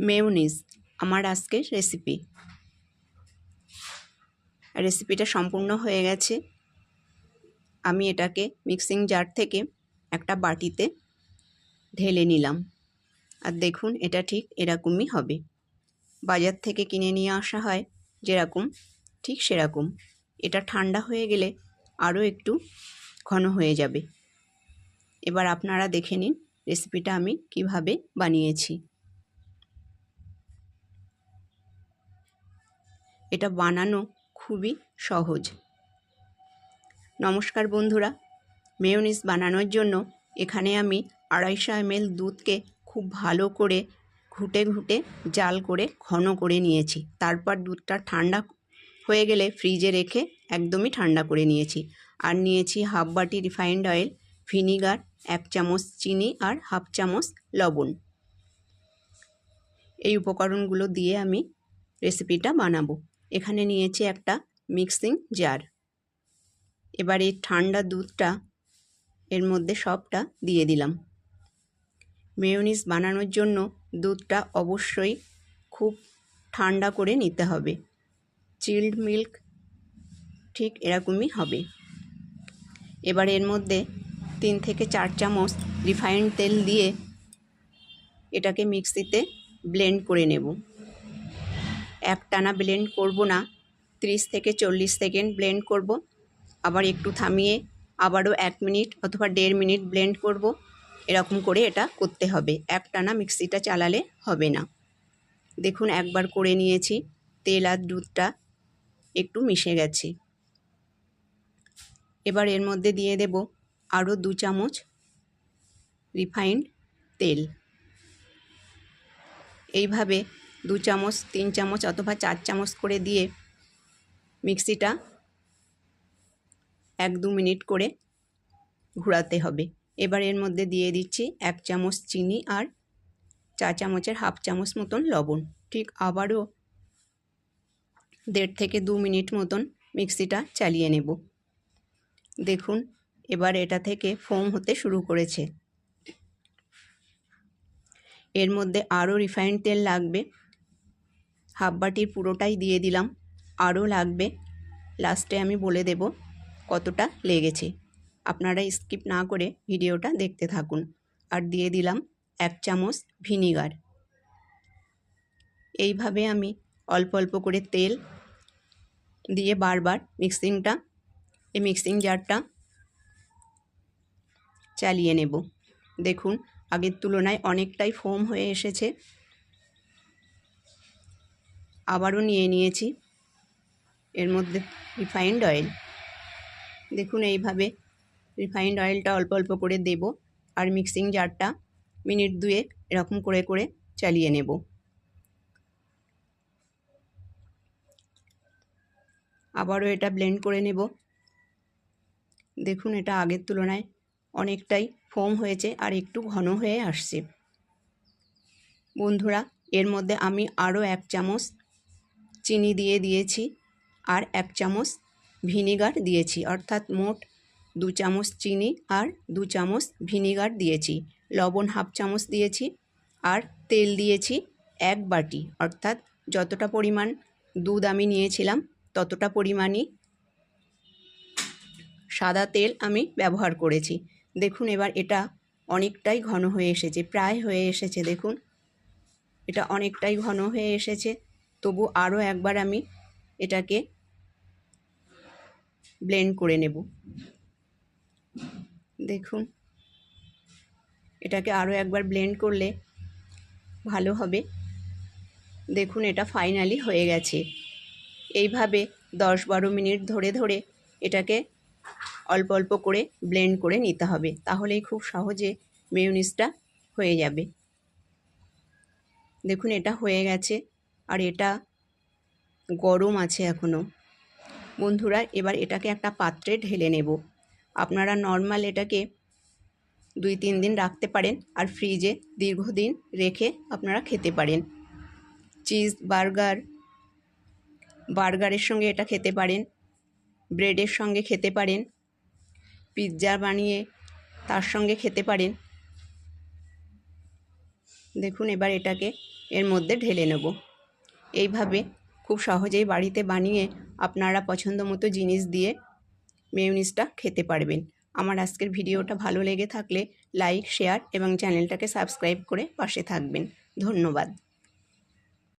Mayonnaise, আমার আজকের recipe রেসিপিটা সম্পূর্ণ হয়ে গেছে। আমি এটাকে মিক্সিং জার থেকে একটা বাটিতে ঢেলে নিলাম। আর দেখুন, এটা ঠিক এরকমই হবে। বাজার থেকে কিনে নিয়ে আসা হয়, যেরকম, ঠিক সেরকম। এটা ঠান্ডা হয়ে গেলে আরও একটু ঘন হয়ে যাবে। এবার আপনারা দেখে নিন রেসিপিটা আমি কীভাবে বানিয়েছি। এটা বানানো খুবই সহজ। নমস্কার বন্ধুরা, মেয়োনিজ বানানোর জন্য এখানে আমি আড়াইশো এমএল দুধকে খুব ভালো করে ঘুটে ঘুটে জাল করে ঘন করে নিয়েছি। তারপর দুধটা ঠান্ডা হয়ে গেলে ফ্রিজে রেখে একদমই ঠান্ডা করে নিয়েছি। আর নিয়েছি হাফ বাটি রিফাইন্ড অয়েল, ভিনিগার, এক চামচ চিনি আর হাফ চামচ লবণ। এই উপকরণগুলো দিয়ে আমি রেসিপিটা বানাবো। এখানে নিয়েছি একটা মিক্সিং জার এবার এই ঠান্ডা দুধটা এর মধ্যে সবটা দিয়ে দিলাম। মেয়োনিজ বানানোর জন্য দুধটা অবশ্যই খুব ঠান্ডা করে নিতে হবে। চিল্ড মিল্ক ঠিক এরকমই হবে। এবার এর মধ্যে তিন থেকে চার চামচ রিফাইন্ড তেল দিয়ে এটাকে মিক্সিতে ব্লেন্ড করে নেব। একটানা ব্লেন্ড করব না। ত্রিশ থেকে চল্লিশ সেকেন্ড ব্লেন্ড করব। আবার একটু থামিয়ে আবারও এক মিনিট অথবা দেড় মিনিট ব্লেন্ড করব। এরকম করে এটা করতে হবে। একটানা মিক্সিটা চালালে হবে না। দেখুন, একবার করে নিয়েছি। তেল আর দুধটা একটু মিশে গেছে। এবার এর মধ্যে দিয়ে দেব আরও দু চামচ রিফাইন্ড তেল। এইভাবে দু চামচ, তিন চামচ অথবা চার চামচ করে দিয়ে মিক্সিটা এক দু মিনিট করে ঘোরাতে হবে। এবার এর মধ্যে দিয়ে দিচ্ছি এক চামচ চিনি আর চা চামচের হাফ চামচ মতন লবণ। ঠিক আবারও দেড় থেকে দু মিনিট মতন মিক্সিটা চালিয়ে নেব। দেখুন, এবার এটা থেকে ফোম হতে শুরু করেছে। এর মধ্যে আরও রিফাইন্ড তেল লাগবে। হাফ বাটির পুরোটাই দিয়ে দিলাম। আরও লাগবে। লাস্টে আমি বলে দেব কতটা লেগেছে। আপনারা স্কিপ না করে ভিডিওটা দেখতে থাকুন। আর দিয়ে দিলাম এক চামচ ভিনিগার। এইভাবে আমি অল্প অল্প করে তেল দিয়ে বারবার মিক্সিংটা, এই মিক্সিং জারটা চালিয়ে নেব। দেখুন, আগের তুলনায় অনেকটাই ফোম হয়ে এসেছে। আবারও নিয়ে নিয়েছি। এর মধ্যে রিফাইন্ড অয়েল দেখুন এইভাবে রিফাইন্ড অয়েলটা অল্প অল্প করে দেব আর মিক্সিং জারটা মিনিট দুয়েক এরকম করে করে চালিয়ে নেব। আবারও এটা ব্লেন্ড করে নেব। দেখুন এটা আগের তুলনায় অনেকটাই ফোম হয়েছে আর একটু ঘন হয়ে আসছে। বন্ধুরা, এর মধ্যে আমি আরও এক চামচ চিনি দিয়ে দিয়েছি আর এক চামচ ভিনিগার দিয়েছি, অর্থাৎ মোট দু চামচ চিনি আর দু চামচ ভিনিগার দিয়েছি। লবণ হাফ চামচ দিয়েছি আর তেল দিয়েছি এক বাটি, অর্থাৎ যতটা পরিমাণ দুধ আমি নিয়েছিলাম ততটা পরিমাণই সাদা তেল আমি ব্যবহার করেছি। দেখুন এবার এটা অনেকটাই ঘন হয়ে এসেছে, প্রায় হয়ে এসেছে, দেখুন। এটা অনেকটাই ঘন হয়ে এসেছে। তবু আরও একবার আমি এটাকে ব্লেন্ড করে নেব। দেখুন, এটাকে আরও একবার ব্লেন্ড করলে ভালো হবে। দেখুন, এটা ফাইনালি হয়ে গেছে। এইভাবে দশ বারো মিনিট ধরে ধরে এটাকে অল্প অল্প করে ব্লেন্ড করে নিতে হবে, তাহলেই খুব সহজে মেয়নিজটা হয়ে যাবে। দেখুন, এটা হয়ে গেছে। আর এটা গরম আছে এখনও বন্ধুরা, এবার এটাকে একটা পাত্রে ঢেলে নেব। আপনারা নর্মাল এটাকে দুই তিন দিন রাখতে পারেন আর ফ্রিজে দীর্ঘদিন রেখে আপনারা খেতে পারেন। চিজ বার্গার, বার্গারের সঙ্গে এটা খেতে পারেন, ব্রেডের সঙ্গে খেতে পারেন, পিৎজা বানিয়ে তার সঙ্গে খেতে পারেন। দেখুন, এবার এটাকে এর মধ্যে ঢেলে নেব। এইভাবে খুব সহজেই বাড়িতে বানিয়ে আপনারা পছন্দ মতো জিনিস দিয়ে মেয়োনিজটা খেতে পারবেন। আমার আজকের ভিডিওটা ভালো লেগে থাকলে লাইক, শেয়ার এবং চ্যানেলটাকে সাবস্ক্রাইব করে পাশে থাকবেন। ধন্যবাদ।